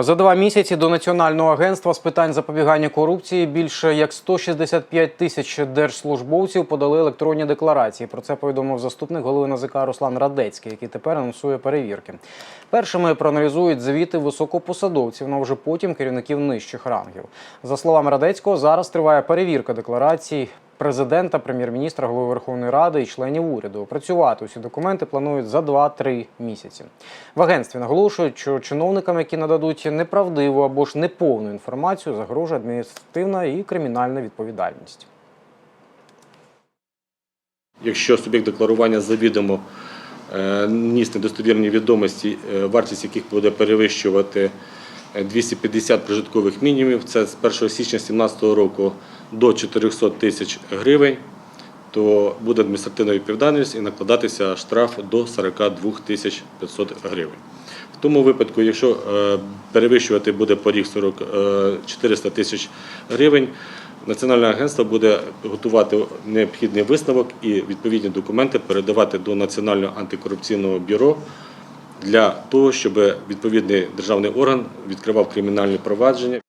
За два місяці до Національного агентства з питань запобігання корупції більше як 165 тисяч держслужбовців подали електронні декларації. Про це повідомив заступник голови НАЗК Руслан Радецький, який тепер анонсує перевірки. Першими проаналізують звіти високопосадовців, ну а вже потім керівників нижчих рангів. За словами Радецького, зараз триває перевірка декларацій президента, прем'єр-міністра, голови Верховної Ради і членів уряду. Опрацювати усі документи планують за 2-3 місяці. В агентстві наголошують, що чиновникам, які нададуть неправдиву або ж неповну інформацію, загрожує адміністративна і кримінальна відповідальність. Якщо суб'єкт декларування завідомо е, ніс недостовірні відомості, е, вартість яких буде перевищувати 250 прожиткових мінімумів, це з 1 січня 2017 року до 400 тисяч гривень, то буде адміністративна відповідальність і накладатися штраф до 42 тисяч 500 гривень. В тому випадку, якщо е, перевищувати буде поріг 40, е, 400 тисяч гривень, Національне агентство буде готувати необхідний висновок і відповідні документи передавати до Національного антикорупційного бюро для того, щоб відповідний державний орган відкривав кримінальні провадження.